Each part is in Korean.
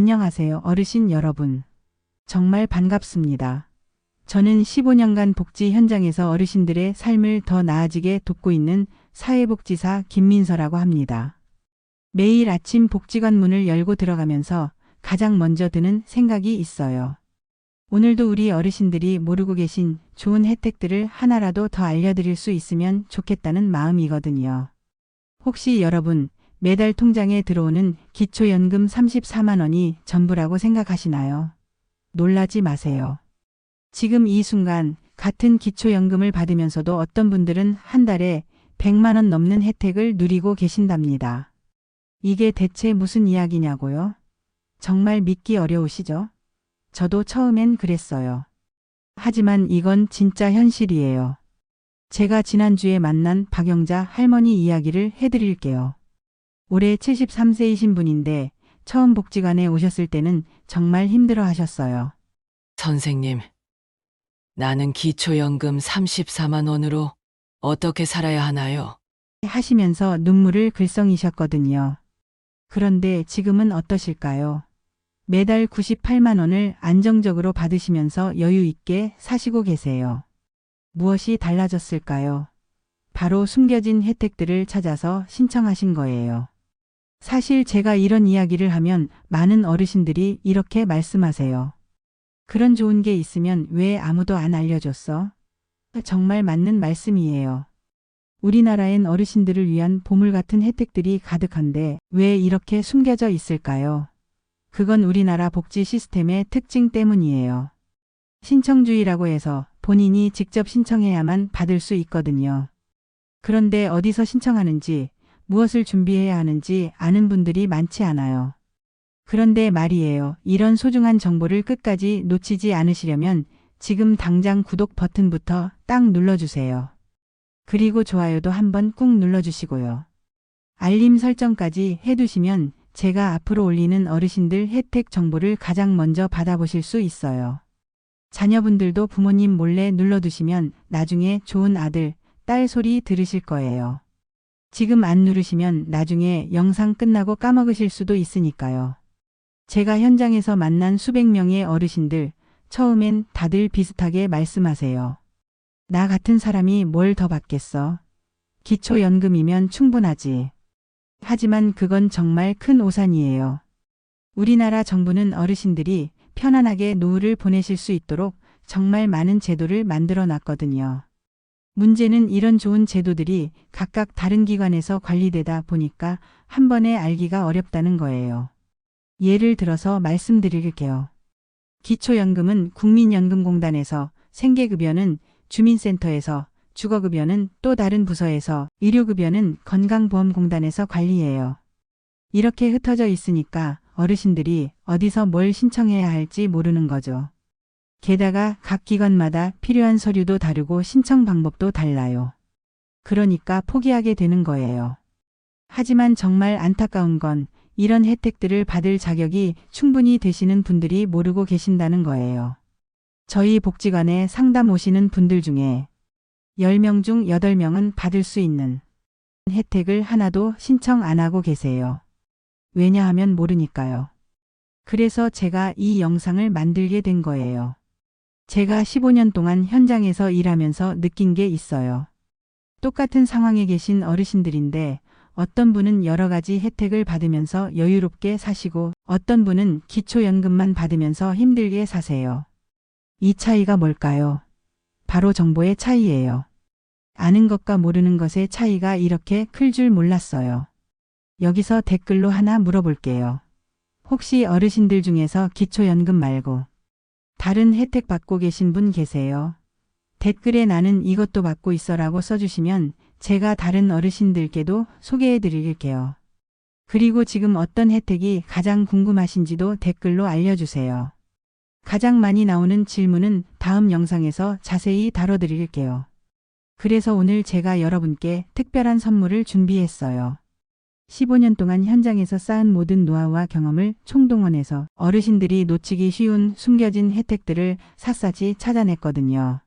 안녕하세요, 어르신 여러분. 정말 반갑습니다. 저는 15년간 복지 현장에서 어르신들의 삶을 더 나아지게 돕고 있는 사회복지사 김민서라고 합니다. 매일 아침 복지관 문을 열고 들어가면서 가장 먼저 드는 생각이 있어요. 오늘도 우리 어르신들이 모르고 계신 좋은 혜택들을 하나라도 더 알려드릴 수 있으면 좋겠다는 마음이거든요. 혹시 여러분, 매달 통장에 들어오는 기초연금 34만 원이 전부라고 생각하시나요? 놀라지 마세요. 지금 이 순간 같은 기초연금을 받으면서도 어떤 분들은 한 달에 100만 원 넘는 혜택을 누리고 계신답니다. 이게 대체 무슨 이야기냐고요? 정말 믿기 어려우시죠? 저도 처음엔 그랬어요. 하지만 이건 진짜 현실이에요. 제가 지난주에 만난 박영자 할머니 이야기를 해드릴게요. 올해 73세이신 분인데 처음 복지관에 오셨을 때는 정말 힘들어 하셨어요. 선생님, 나는 기초연금 34만 원으로 어떻게 살아야 하나요? 하시면서 눈물을 글썽이셨거든요. 그런데 지금은 어떠실까요? 매달 98만 원을 안정적으로 받으시면서 여유 있게 사시고 계세요. 무엇이 달라졌을까요? 바로 숨겨진 혜택들을 찾아서 신청하신 거예요. 사실 제가 이런 이야기를 하면 많은 어르신들이 이렇게 말씀하세요. 그런 좋은 게 있으면 왜 아무도 안 알려줬어? 정말 맞는 말씀이에요. 우리나라엔 어르신들을 위한 보물 같은 혜택들이 가득한데 왜 이렇게 숨겨져 있을까요? 그건 우리나라 복지 시스템의 특징 때문이에요. 신청주의라고 해서 본인이 직접 신청해야만 받을 수 있거든요. 그런데 어디서 신청하는지, 무엇을 준비해야 하는지 아는 분들이 많지 않아요. 그런데 말이에요. 이런 소중한 정보를 끝까지 놓치지 않으시려면 지금 당장 구독 버튼부터 딱 눌러주세요. 그리고 좋아요도 한번 꾹 눌러주시고요. 알림 설정까지 해두시면 제가 앞으로 올리는 어르신들 혜택 정보를 가장 먼저 받아보실 수 있어요. 자녀분들도 부모님 몰래 눌러두시면 나중에 좋은 아들, 딸 소리 들으실 거예요. 지금 안 누르시면 나중에 영상 끝나고 까먹으실 수도 있으니까요. 제가 현장에서 만난 수백 명의 어르신들, 처음엔 다들 비슷하게 말씀하세요. 나 같은 사람이 뭘 더 받겠어? 기초연금이면 충분하지. 하지만 그건 정말 큰 오산이에요. 우리나라 정부는 어르신들이 편안하게 노후를 보내실 수 있도록 정말 많은 제도를 만들어 놨거든요. 문제는 이런 좋은 제도들이 각각 다른 기관에서 관리되다 보니까 한 번에 알기가 어렵다는 거예요. 예를 들어서 말씀드릴게요. 기초연금은 국민연금공단에서, 생계급여는 주민센터에서, 주거급여는 또 다른 부서에서, 의료급여는 건강보험공단에서 관리해요. 이렇게 흩어져 있으니까 어르신들이 어디서 뭘 신청해야 할지 모르는 거죠. 게다가 각 기관마다 필요한 서류도 다르고 신청 방법도 달라요. 그러니까 포기하게 되는 거예요. 하지만 정말 안타까운 건 이런 혜택들을 받을 자격이 충분히 되시는 분들이 모르고 계신다는 거예요. 저희 복지관에 상담 오시는 분들 중에 10명 중 8명은 받을 수 있는 혜택을 하나도 신청 안 하고 계세요. 왜냐하면 모르니까요. 그래서 제가 이 영상을 만들게 된 거예요. 제가 15년 동안 현장에서 일하면서 느낀 게 있어요. 똑같은 상황에 계신 어르신들인데 어떤 분은 여러 가지 혜택을 받으면서 여유롭게 사시고 어떤 분은 기초연금만 받으면서 힘들게 사세요. 이 차이가 뭘까요? 바로 정보의 차이예요. 아는 것과 모르는 것의 차이가 이렇게 클 줄 몰랐어요. 여기서 댓글로 하나 물어볼게요. 혹시 어르신들 중에서 기초연금 말고 다른 혜택 받고 계신 분 계세요? 댓글에 나는 이것도 받고 있어라고 써주시면 제가 다른 어르신들께도 소개해 드릴게요. 그리고 지금 어떤 혜택이 가장 궁금하신지도 댓글로 알려주세요. 가장 많이 나오는 질문은 다음 영상에서 자세히 다뤄드릴게요. 그래서 오늘 제가 여러분께 특별한 선물을 준비했어요. 15년 동안 현장에서 쌓은 모든 노하우와 경험을 총동원해서 어르신들이 놓치기 쉬운 숨겨진 혜택들을 샅샅이 찾아냈거든요.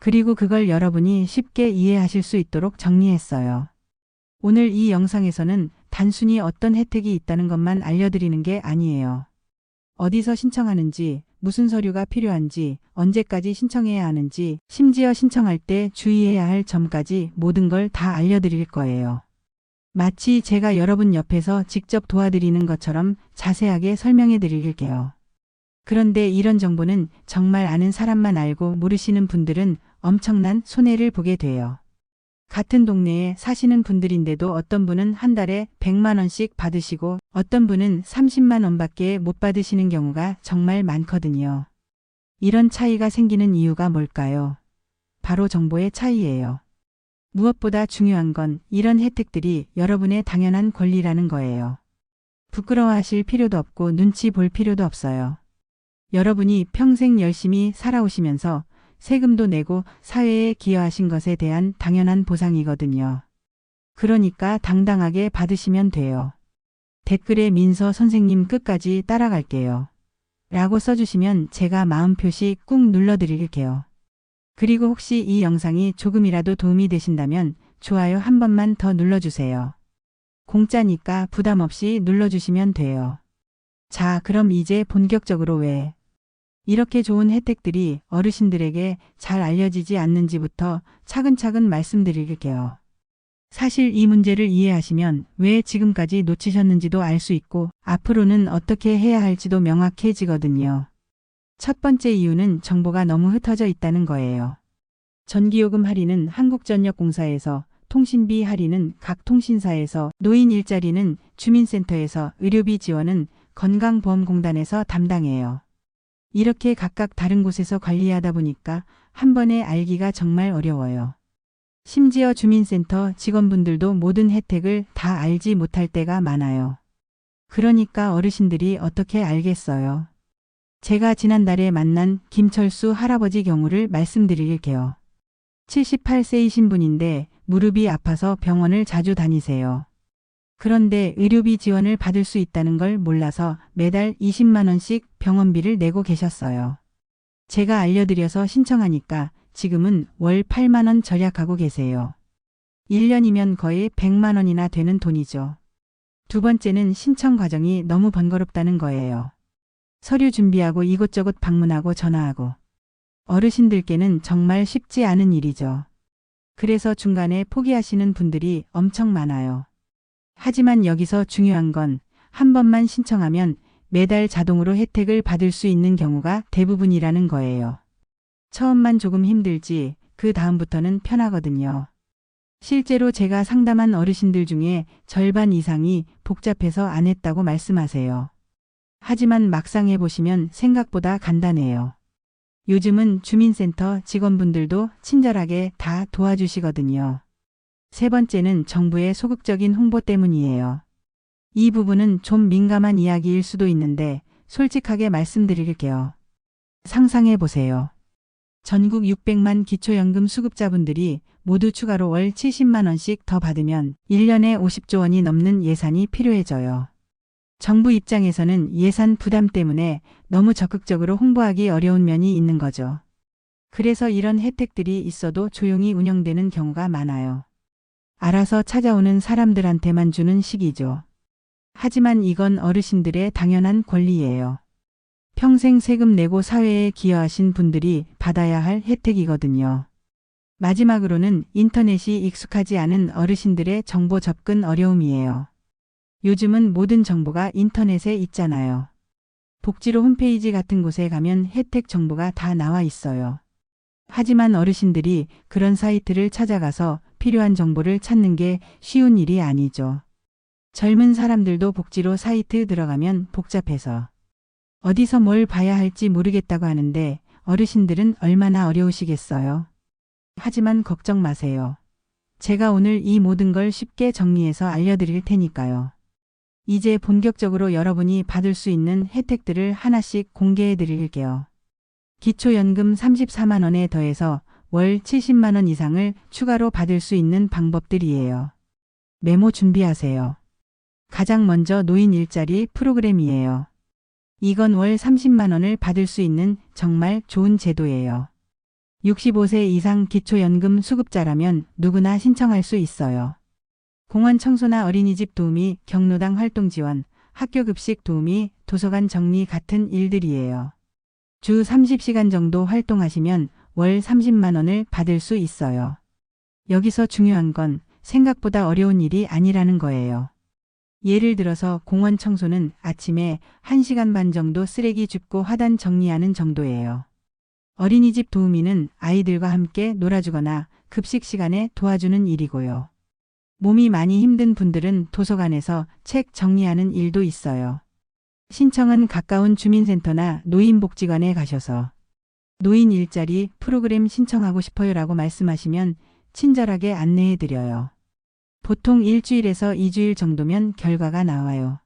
그리고 그걸 여러분이 쉽게 이해하실 수 있도록 정리했어요. 오늘 이 영상에서는 단순히 어떤 혜택이 있다는 것만 알려드리는 게 아니에요. 어디서 신청하는지, 무슨 서류가 필요한지, 언제까지 신청해야 하는지, 심지어 신청할 때 주의해야 할 점까지 모든 걸 다 알려드릴 거예요. 마치 제가 여러분 옆에서 직접 도와드리는 것처럼 자세하게 설명해 드릴게요. 그런데 이런 정보는 정말 아는 사람만 알고 모르시는 분들은 엄청난 손해를 보게 돼요. 같은 동네에 사시는 분들인데도 어떤 분은 한 달에 100만 원씩 받으시고 어떤 분은 30만 원밖에 못 받으시는 경우가 정말 많거든요. 이런 차이가 생기는 이유가 뭘까요? 바로 정보의 차이예요. 무엇보다 중요한 건 이런 혜택들이 여러분의 당연한 권리라는 거예요. 부끄러워하실 필요도 없고 눈치 볼 필요도 없어요. 여러분이 평생 열심히 살아오시면서 세금도 내고 사회에 기여하신 것에 대한 당연한 보상이거든요. 그러니까 당당하게 받으시면 돼요. 댓글에 민서 선생님 끝까지 따라갈게요. 라고 써주시면 제가 마음 표시 꾹 눌러드릴게요. 그리고 혹시 이 영상이 조금이라도 도움이 되신다면 좋아요 한 번만 더 눌러주세요. 공짜니까 부담 없이 눌러주시면 돼요. 자, 그럼 이제 본격적으로 왜 이렇게 좋은 혜택들이 어르신들에게 잘 알려지지 않는지부터 차근차근 말씀드릴게요. 사실 이 문제를 이해하시면 왜 지금까지 놓치셨는지도 알 수 있고 앞으로는 어떻게 해야 할지도 명확해지거든요. 첫 번째 이유는 정보가 너무 흩어져 있다는 거예요. 전기요금 할인은 한국전력공사에서, 통신비 할인은 각 통신사에서, 노인 일자리는 주민센터에서, 의료비 지원은 건강보험공단에서 담당해요. 이렇게 각각 다른 곳에서 관리하다 보니까 한 번에 알기가 정말 어려워요. 심지어 주민센터 직원분들도 모든 혜택을 다 알지 못할 때가 많아요. 그러니까 어르신들이 어떻게 알겠어요. 제가 지난달에 만난 김철수 할아버지 경우를 말씀드릴게요. 78세이신 분인데 무릎이 아파서 병원을 자주 다니세요. 그런데 의료비 지원을 받을 수 있다는 걸 몰라서 매달 20만원씩 병원비를 내고 계셨어요. 제가 알려드려서 신청하니까 지금은 월 8만원 절약하고 계세요. 1년이면 거의 100만원이나 되는 돈이죠. 두 번째는 신청 과정이 너무 번거롭다는 거예요. 서류 준비하고 이곳저곳 방문하고 전화하고. 어르신들께는 정말 쉽지 않은 일이죠. 그래서 중간에 포기하시는 분들이 엄청 많아요. 하지만 여기서 중요한 건 한 번만 신청하면 매달 자동으로 혜택을 받을 수 있는 경우가 대부분이라는 거예요. 처음만 조금 힘들지 그 다음부터는 편하거든요. 실제로 제가 상담한 어르신들 중에 절반 이상이 복잡해서 안 했다고 말씀하세요. 하지만 막상 해보시면 생각보다 간단해요. 요즘은 주민센터 직원분들도 친절하게 다 도와주시거든요. 세 번째는 정부의 소극적인 홍보 때문이에요. 이 부분은 좀 민감한 이야기일 수도 있는데 솔직하게 말씀드릴게요. 상상해 보세요. 전국 600만 기초연금 수급자분들이 모두 추가로 월 70만원씩 더 받으면 1년에 50조 원이 넘는 예산이 필요해져요. 정부 입장에서는 예산 부담 때문에 너무 적극적으로 홍보하기 어려운 면이 있는 거죠. 그래서 이런 혜택들이 있어도 조용히 운영되는 경우가 많아요. 알아서 찾아오는 사람들한테만 주는 식이죠. 하지만 이건 어르신들의 당연한 권리예요. 평생 세금 내고 사회에 기여하신 분들이 받아야 할 혜택이거든요. 마지막으로는 인터넷이 익숙하지 않은 어르신들의 정보 접근 어려움이에요. 요즘은 모든 정보가 인터넷에 있잖아요. 복지로 홈페이지 같은 곳에 가면 혜택 정보가 다 나와 있어요. 하지만 어르신들이 그런 사이트를 찾아가서 필요한 정보를 찾는 게 쉬운 일이 아니죠. 젊은 사람들도 복지로 사이트 들어가면 복잡해서 어디서 뭘 봐야 할지 모르겠다고 하는데 어르신들은 얼마나 어려우시겠어요. 하지만 걱정 마세요. 제가 오늘 이 모든 걸 쉽게 정리해서 알려드릴 테니까요. 이제 본격적으로 여러분이 받을 수 있는 혜택들을 하나씩 공개해 드릴게요. 기초연금 34만원에 더해서 월 70만원 이상을 추가로 받을 수 있는 방법들이에요. 메모 준비하세요. 가장 먼저 노인 일자리 프로그램이에요. 이건 월 30만원을 받을 수 있는 정말 좋은 제도예요. 65세 이상 기초연금 수급자라면 누구나 신청할 수 있어요. 공원 청소나 어린이집 도우미, 경로당 활동 지원, 학교 급식 도우미 도서관 정리 같은 일들이에요. 주 30시간 정도 활동하시면 월 30만 원을 받을 수 있어요. 여기서 중요한 건 생각보다 어려운 일이 아니라는 거예요. 예를 들어서 공원 청소는 아침에 1시간 반 정도 쓰레기 줍고 화단 정리하는 정도예요. 어린이집 도우미는 아이들과 함께 놀아주거나 급식 시간에 도와주는 일이고요. 몸이 많이 힘든 분들은 도서관에서 책 정리하는 일도 있어요. 신청은 가까운 주민센터나 노인복지관에 가셔서 노인 일자리 프로그램 신청하고 싶어요라고 말씀하시면 친절하게 안내해 드려요. 보통 일주일에서 2주일 정도면 결과가 나와요.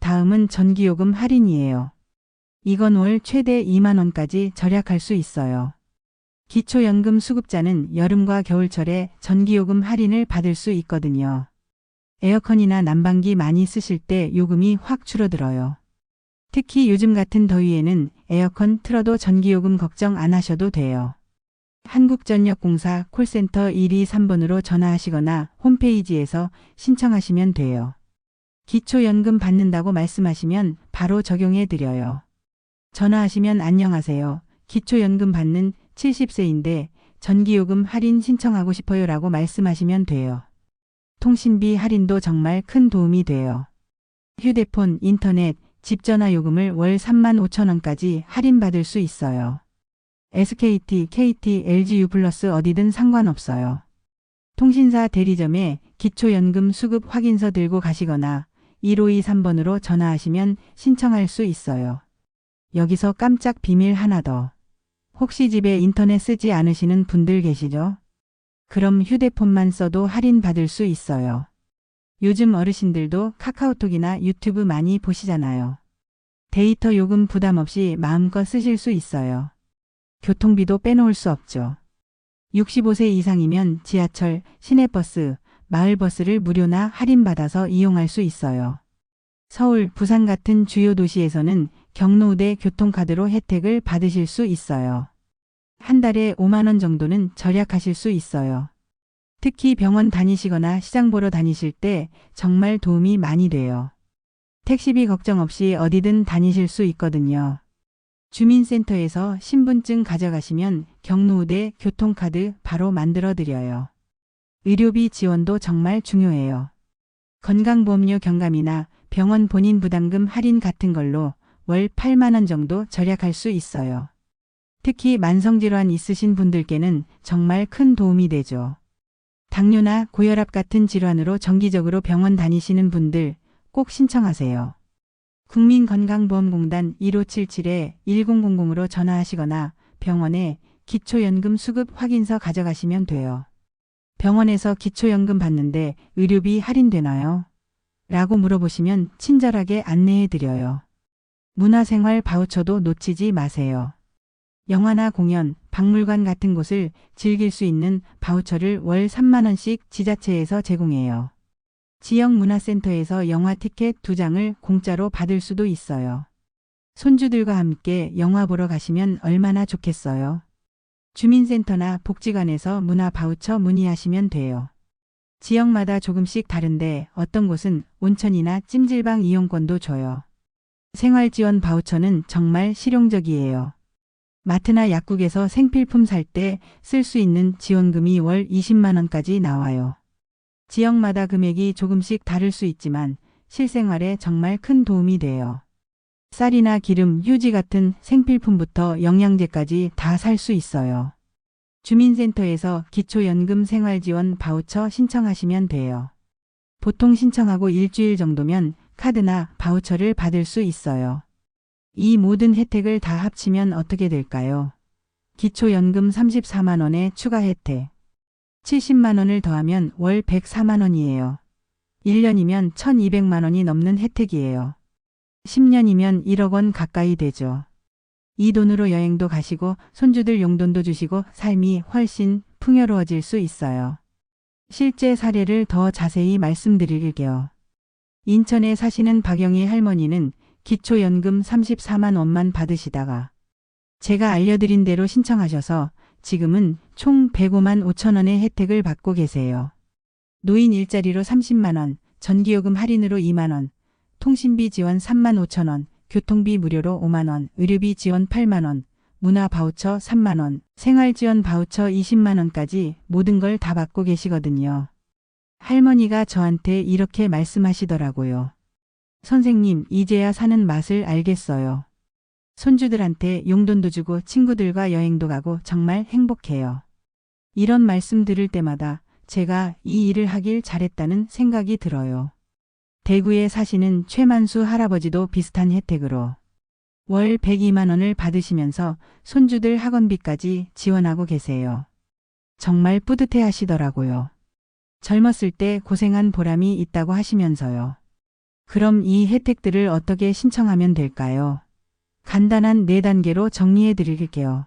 다음은 전기요금 할인이에요. 이건 월 최대 2만 원까지 절약할 수 있어요. 기초연금 수급자는 여름과 겨울철에 전기요금 할인을 받을 수 있거든요. 에어컨이나 난방기 많이 쓰실 때 요금이 확 줄어들어요. 특히 요즘 같은 더위에는 에어컨 틀어도 전기요금 걱정 안 하셔도 돼요. 한국전력공사 콜센터 123번으로 전화하시거나 홈페이지에서 신청하시면 돼요. 기초연금 받는다고 말씀하시면 바로 적용해 드려요. 전화하시면 안녕하세요. 기초연금 받는 70세인데 전기요금 할인 신청하고 싶어요 라고 말씀하시면 돼요. 통신비 할인도 정말 큰 도움이 돼요. 휴대폰, 인터넷, 집전화 요금을 월 3만 5천 원까지 할인받을 수 있어요. SKT, KT, LGU 플러스 어디든 상관없어요. 통신사 대리점에 기초연금 수급 확인서 들고 가시거나 1523번으로 전화하시면 신청할 수 있어요. 여기서 깜짝 비밀 하나 더. 혹시 집에 인터넷 쓰지 않으시는 분들 계시죠? 그럼 휴대폰만 써도 할인 받을 수 있어요. 요즘 어르신들도 카카오톡이나 유튜브 많이 보시잖아요. 데이터 요금 부담 없이 마음껏 쓰실 수 있어요. 교통비도 빼놓을 수 없죠. 65세 이상이면 지하철, 시내버스, 마을버스를 무료나 할인받아서 이용할 수 있어요. 서울, 부산 같은 주요 도시에서는 경로우대 교통카드로 혜택을 받으실 수 있어요. 한 달에 5만원 정도는 절약하실 수 있어요. 특히 병원 다니시거나 시장 보러 다니실 때 정말 도움이 많이 돼요. 택시비 걱정 없이 어디든 다니실 수 있거든요. 주민센터에서 신분증 가져가시면 경로우대 교통카드 바로 만들어 드려요. 의료비 지원도 정말 중요해요. 건강보험료 경감이나 병원 본인 부담금 할인 같은 걸로 월 8만원 정도 절약할 수 있어요. 특히 만성질환 있으신 분들께는 정말 큰 도움이 되죠. 당뇨나 고혈압 같은 질환으로 정기적으로 병원 다니시는 분들 꼭 신청하세요. 국민건강보험공단 1577-1000으로 전화하시거나 병원에 기초연금 수급 확인서 가져가시면 돼요. 병원에서 기초연금 받는데 의료비 할인되나요? 라고 물어보시면 친절하게 안내해 드려요. 문화생활 바우처도 놓치지 마세요. 영화나 공연, 박물관 같은 곳을 즐길 수 있는 바우처를 월 3만원씩 지자체에서 제공해요. 지역 문화센터에서 영화 티켓 두 장을 공짜로 받을 수도 있어요. 손주들과 함께 영화 보러 가시면 얼마나 좋겠어요. 주민센터나 복지관에서 문화 바우처 문의하시면 돼요. 지역마다 조금씩 다른데 어떤 곳은 온천이나 찜질방 이용권도 줘요. 생활지원 바우처는 정말 실용적이에요. 마트나 약국에서 생필품 살 때 쓸 수 있는 지원금이 월 20만원까지 나와요. 지역마다 금액이 조금씩 다를 수 있지만 실생활에 정말 큰 도움이 돼요. 쌀이나 기름, 휴지 같은 생필품부터 영양제까지 다 살 수 있어요. 주민센터에서 기초연금 생활지원 바우처 신청하시면 돼요. 보통 신청하고 일주일 정도면 카드나 바우처를 받을 수 있어요. 이 모든 혜택을 다 합치면 어떻게 될까요? 기초연금 34만원의 추가 혜택. 70만원을 더하면 월 104만원이에요. 1년이면 1200만원이 넘는 혜택이에요. 10년이면 1억 원 가까이 되죠. 이 돈으로 여행도 가시고 손주들 용돈도 주시고 삶이 훨씬 풍요로워질 수 있어요. 실제 사례를 더 자세히 말씀드릴게요. 인천에 사시는 박영희 할머니는 기초연금 34만 원만 받으시다가 제가 알려드린 대로 신청하셔서 지금은 총 105만 5천 원의 혜택을 받고 계세요. 노인 일자리로 30만 원, 전기요금 할인으로 2만 원, 통신비 지원 3만 5천 원, 교통비 무료로 5만 원, 의료비 지원 8만 원, 문화 바우처 3만 원, 생활 지원 바우처 20만 원까지 모든 걸 다 받고 계시거든요. 할머니가 저한테 이렇게 말씀하시더라고요. 선생님, 이제야 사는 맛을 알겠어요. 손주들한테 용돈도 주고 친구들과 여행도 가고 정말 행복해요. 이런 말씀 들을 때마다 제가 이 일을 하길 잘했다는 생각이 들어요. 대구에 사시는 최만수 할아버지도 비슷한 혜택으로 월 102만 원을 받으시면서 손주들 학원비까지 지원하고 계세요. 정말 뿌듯해 하시더라고요. 젊었을 때 고생한 보람이 있다고 하시면서요. 그럼 이 혜택들을 어떻게 신청하면 될까요? 간단한 네 단계로 정리해 드릴게요.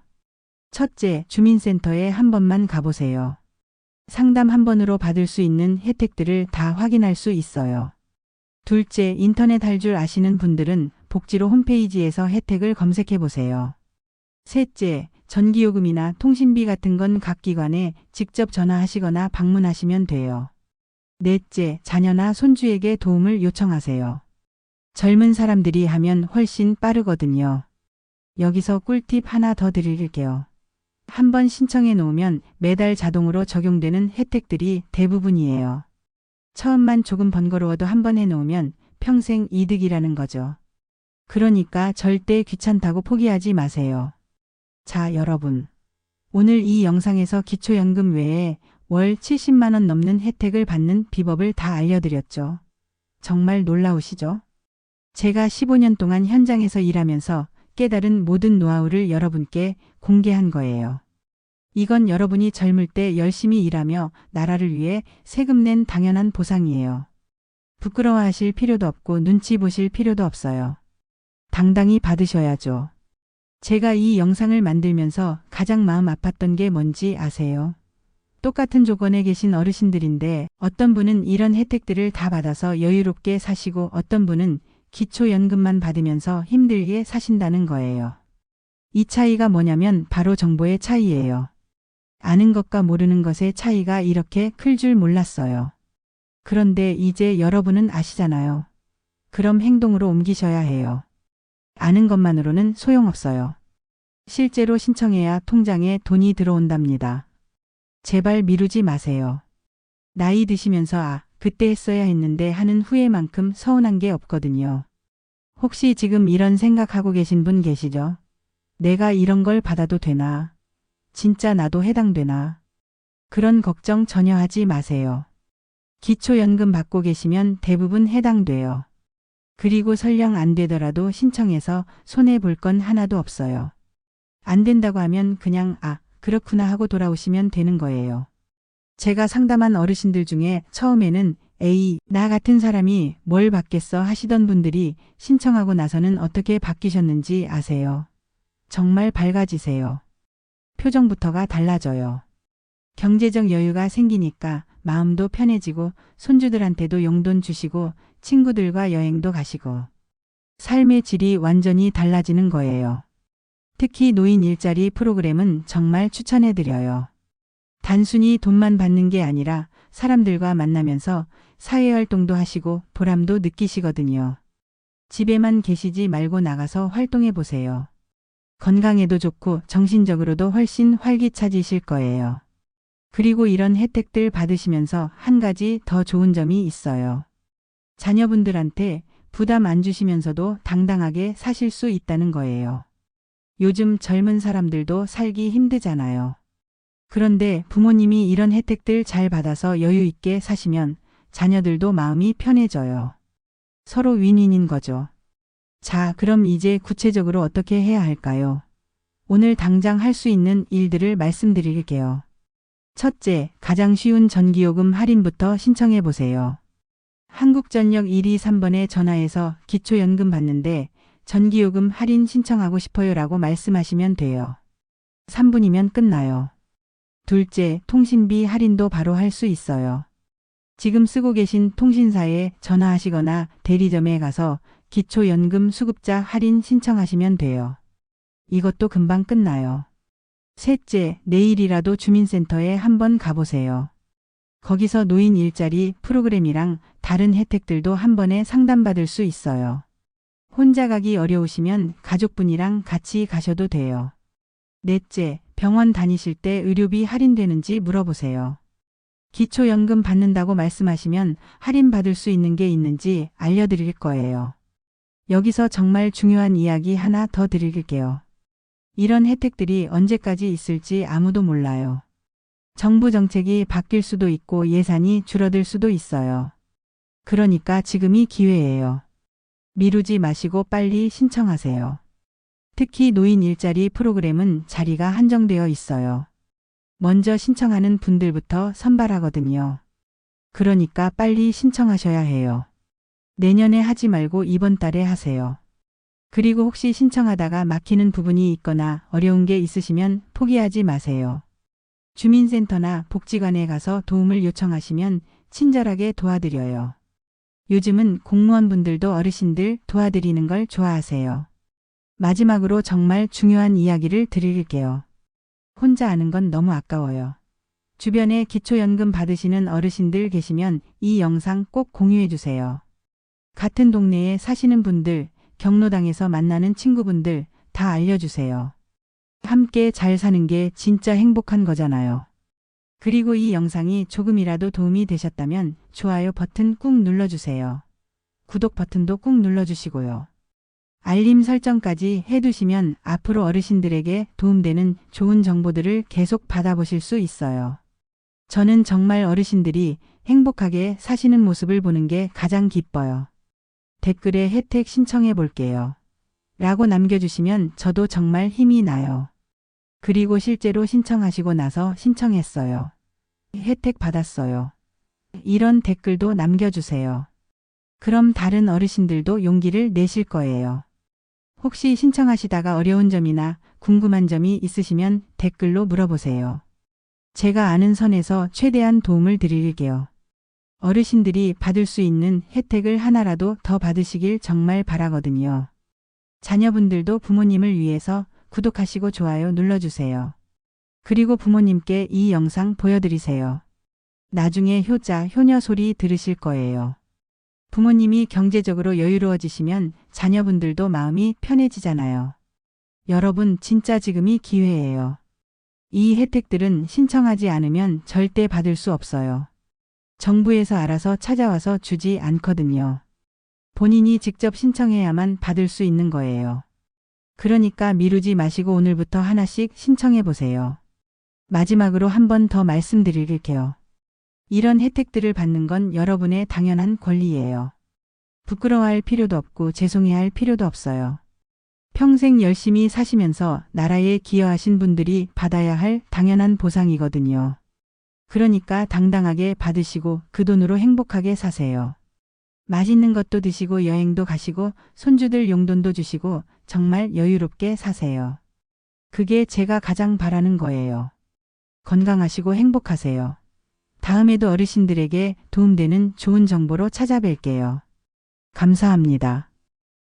첫째, 주민센터에 한 번만 가보세요. 상담 한 번으로 받을 수 있는 혜택들을 다 확인할 수 있어요. 둘째, 인터넷 할 줄 아시는 분들은 복지로 홈페이지에서 혜택을 검색해 보세요. 셋째, 전기요금이나 통신비 같은 건 각 기관에 직접 전화하시거나 방문하시면 돼요. 넷째, 자녀나 손주에게 도움을 요청하세요. 젊은 사람들이 하면 훨씬 빠르거든요. 여기서 꿀팁 하나 더 드릴게요. 한번 신청해 놓으면 매달 자동으로 적용되는 혜택들이 대부분이에요. 처음만 조금 번거로워도 한번 해 놓으면 평생 이득이라는 거죠. 그러니까 절대 귀찮다고 포기하지 마세요. 자, 여러분. 오늘 이 영상에서 기초연금 외에 월 70만 원 넘는 혜택을 받는 비법을 다 알려드렸죠. 정말 놀라우시죠? 제가 15년 동안 현장에서 일하면서 깨달은 모든 노하우를 여러분께 공개한 거예요. 이건 여러분이 젊을 때 열심히 일하며 나라를 위해 세금 낸 당연한 보상이에요. 부끄러워하실 필요도 없고 눈치 보실 필요도 없어요. 당당히 받으셔야죠. 제가 이 영상을 만들면서 가장 마음 아팠던 게 뭔지 아세요? 똑같은 조건에 계신 어르신들인데 어떤 분은 이런 혜택들을 다 받아서 여유롭게 사시고 어떤 분은 기초연금만 받으면서 힘들게 사신다는 거예요. 이 차이가 뭐냐면 바로 정보의 차이예요. 아는 것과 모르는 것의 차이가 이렇게 클 줄 몰랐어요. 그런데 이제 여러분은 아시잖아요. 그럼 행동으로 옮기셔야 해요. 아는 것만으로는 소용없어요. 실제로 신청해야 통장에 돈이 들어온답니다. 제발 미루지 마세요. 나이 드시면서 아, 그때 했어야 했는데 하는 후회만큼 서운한 게 없거든요. 혹시 지금 이런 생각하고 계신 분 계시죠? 내가 이런 걸 받아도 되나? 진짜 나도 해당되나? 그런 걱정 전혀 하지 마세요. 기초연금 받고 계시면 대부분 해당돼요. 그리고 설령 안 되더라도 신청해서 손해볼 건 하나도 없어요. 안 된다고 하면 그냥 아, 그렇구나 하고 돌아오시면 되는 거예요. 제가 상담한 어르신들 중에 처음에는 에이, 나 같은 사람이 뭘 받겠어 하시던 분들이 신청하고 나서는 어떻게 바뀌셨는지 아세요? 정말 밝아지세요. 표정부터가 달라져요. 경제적 여유가 생기니까 마음도 편해지고 손주들한테도 용돈 주시고 친구들과 여행도 가시고 삶의 질이 완전히 달라지는 거예요. 특히 노인 일자리 프로그램은 정말 추천해드려요. 단순히 돈만 받는 게 아니라 사람들과 만나면서 사회활동도 하시고 보람도 느끼시거든요. 집에만 계시지 말고 나가서 활동해 보세요. 건강에도 좋고 정신적으로도 훨씬 활기차지실 거예요. 그리고 이런 혜택들 받으시면서 한 가지 더 좋은 점이 있어요. 자녀분들한테 부담 안 주시면서도 당당하게 사실 수 있다는 거예요. 요즘 젊은 사람들도 살기 힘들잖아요. 그런데 부모님이 이런 혜택들 잘 받아서 여유 있게 사시면 자녀들도 마음이 편해져요. 서로 윈윈인 거죠. 자, 그럼 이제 구체적으로 어떻게 해야 할까요? 오늘 당장 할 수 있는 일들을 말씀드릴게요. 첫째, 가장 쉬운 전기요금 할인부터 신청해 보세요. 한국전력 1위 3번에 전화해서 기초연금 받는데 전기요금 할인 신청하고 싶어요 라고 말씀하시면 돼요. 3분이면 끝나요. 둘째, 통신비 할인도 바로 할 수 있어요. 지금 쓰고 계신 통신사에 전화하시거나 대리점에 가서 기초연금 수급자 할인 신청하시면 돼요. 이것도 금방 끝나요. 셋째, 내일이라도 주민센터에 한번 가보세요. 거기서 노인 일자리 프로그램이랑 다른 혜택들도 한 번에 상담받을 수 있어요. 혼자 가기 어려우시면 가족분이랑 같이 가셔도 돼요. 넷째, 병원 다니실 때 의료비 할인되는지 물어보세요. 기초연금 받는다고 말씀하시면 할인받을 수 있는 게 있는지 알려드릴 거예요. 여기서 정말 중요한 이야기 하나 더 드릴게요. 이런 혜택들이 언제까지 있을지 아무도 몰라요. 정부 정책이 바뀔 수도 있고 예산이 줄어들 수도 있어요. 그러니까 지금이 기회예요. 미루지 마시고 빨리 신청하세요. 특히 노인 일자리 프로그램은 자리가 한정되어 있어요. 먼저 신청하는 분들부터 선발하거든요. 그러니까 빨리 신청하셔야 해요. 내년에 하지 말고 이번 달에 하세요. 그리고 혹시 신청하다가 막히는 부분이 있거나 어려운 게 있으시면 포기하지 마세요. 주민센터나 복지관에 가서 도움을 요청하시면 친절하게 도와드려요. 요즘은 공무원분들도 어르신들 도와드리는 걸 좋아하세요. 마지막으로 정말 중요한 이야기를 드릴게요. 혼자 아는 건 너무 아까워요. 주변에 기초연금 받으시는 어르신들 계시면 이 영상 꼭 공유해 주세요. 같은 동네에 사시는 분들, 경로당에서 만나는 친구분들 다 알려주세요. 함께 잘 사는 게 진짜 행복한 거잖아요. 그리고 이 영상이 조금이라도 도움이 되셨다면 좋아요 버튼 꾹 눌러주세요. 구독 버튼도 꾹 눌러주시고요. 알림 설정까지 해두시면 앞으로 어르신들에게 도움되는 좋은 정보들을 계속 받아보실 수 있어요. 저는 정말 어르신들이 행복하게 사시는 모습을 보는 게 가장 기뻐요. 댓글에 혜택 신청해 볼게요. 라고 남겨주시면 저도 정말 힘이 나요. 그리고 실제로 신청하시고 나서 신청했어요. 혜택 받았어요. 이런 댓글도 남겨주세요. 그럼 다른 어르신들도 용기를 내실 거예요. 혹시 신청하시다가 어려운 점이나 궁금한 점이 있으시면 댓글로 물어보세요. 제가 아는 선에서 최대한 도움을 드릴게요. 어르신들이 받을 수 있는 혜택을 하나라도 더 받으시길 정말 바라거든요. 자녀분들도 부모님을 위해서 구독하시고 좋아요 눌러주세요. 그리고 부모님께 이 영상 보여드리세요. 나중에 효자, 효녀 소리 들으실 거예요. 부모님이 경제적으로 여유로워지시면 자녀분들도 마음이 편해지잖아요. 여러분, 진짜 지금이 기회예요. 이 혜택들은 신청하지 않으면 절대 받을 수 없어요. 정부에서 알아서 찾아와서 주지 않거든요. 본인이 직접 신청해야만 받을 수 있는 거예요. 그러니까 미루지 마시고 오늘부터 하나씩 신청해 보세요. 마지막으로 한 번 더 말씀드릴게요. 이런 혜택들을 받는 건 여러분의 당연한 권리예요. 부끄러워할 필요도 없고 죄송해할 필요도 없어요. 평생 열심히 사시면서 나라에 기여하신 분들이 받아야 할 당연한 보상이거든요. 그러니까 당당하게 받으시고 그 돈으로 행복하게 사세요. 맛있는 것도 드시고 여행도 가시고 손주들 용돈도 주시고 정말 여유롭게 사세요. 그게 제가 가장 바라는 거예요. 건강하시고 행복하세요. 다음에도 어르신들에게 도움되는 좋은 정보로 찾아뵐게요. 감사합니다.